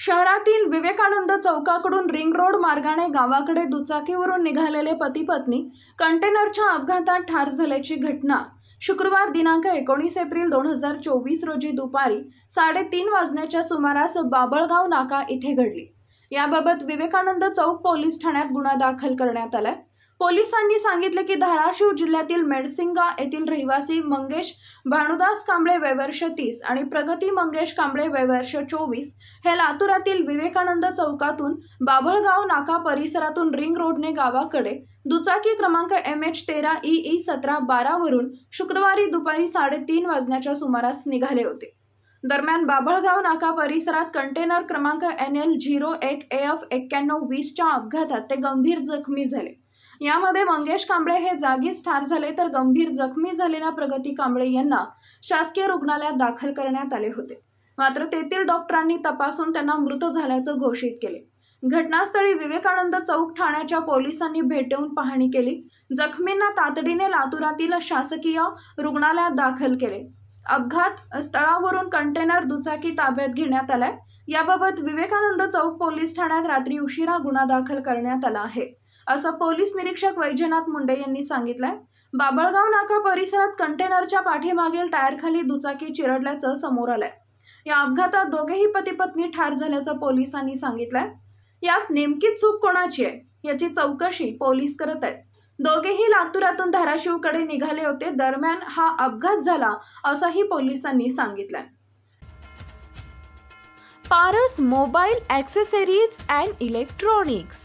शहरातील Vivekananda चौकाकडून ring road मार्गाने गावाकडे दुचाकीवरून निघालेले पती पत्नी कंटेनरच्या अपघातात ठार झाल्याची घटना. शुक्रवार दिनांक एकोणीस एप्रिल दोन हजार चोवीस रोजी दुपारी साडेतीन वाजण्याच्या सुमारास बाबळगाव नाका इथे घडली. याबाबत विवेकानंद चौक पोलीस ठाण्यात गुन्हा दाखल करण्यात आलाय. पोलिसांनी सांगितले की धाराशिव जिल्ह्यातील मेडसिंगा येथील रहिवासी मंगेश भानुदास कांबळे वयवर्ष तीस आणि प्रगती मंगेश कांबळे वयवर्ष चोवीस हे लातूरातील विवेकानंद चौकातून बाभळगाव नाका परिसरातून रिंग रोडने गावाकडे दुचाकी क्रमांक एम एच तेरा ई ई सतरा बारावरून शुक्रवारी दुपारी साडेतीन वाजण्याच्या सुमारास निघाले होते. दरम्यान बाभळगाव नाका परिसरात कंटेनर क्रमांक एन एल झिरो एक एफ एक्क्याण्णव वीसच्या अपघातात ते गंभीर जखमी झाले. यामध्ये मंगेश कांबळे हे जागीच ठार झाले तर गंभीर जखमी झालेल्या प्रगती कांबळे यांना शासकीय रुग्णालयात दाखल करण्यात आले होते. मात्र तेथील डॉक्टरांनी तपासून त्यांना मृत झाल्याचं घोषित केले. घटनास्थळी विवेकानंद चौक ठाण्याच्या पोलिसांनी भेट देऊन पाहणी केली. जखमींना तातडीने लातुरातील शासकीय रुग्णालयात दाखल केले. अपघात स्थळावरून कंटेनर दुचाकी ताब्यात घेण्यात आलाय. याबाबत विवेकानंद चौक पोलीस ठाण्यात रात्री उशिरा गुन्हा दाखल करण्यात आला आहे. असं पोलीस निरीक्षक वैजनाथ मुंडे यांनी सांगितलंय. बाबळगाव नाका परिसरात कंटेनरच्या पाठीमागील टायरखाली दुचाकी चिरडल्याचं समोर आलंय. या अपघातात दोघेही पती पत्नी ठार झाल्याचं पोलिसांनी सांगितलंय. यात नेमकी चूक कोणाची आहे याची चौकशी पोलीस करत आहेत. दोघेही लातूरातून धाराशिवकडे निघाले होते दरम्यान हा अपघात झाला असंही पोलिसांनी सांगितलंय. Paras mobile accessories and electronics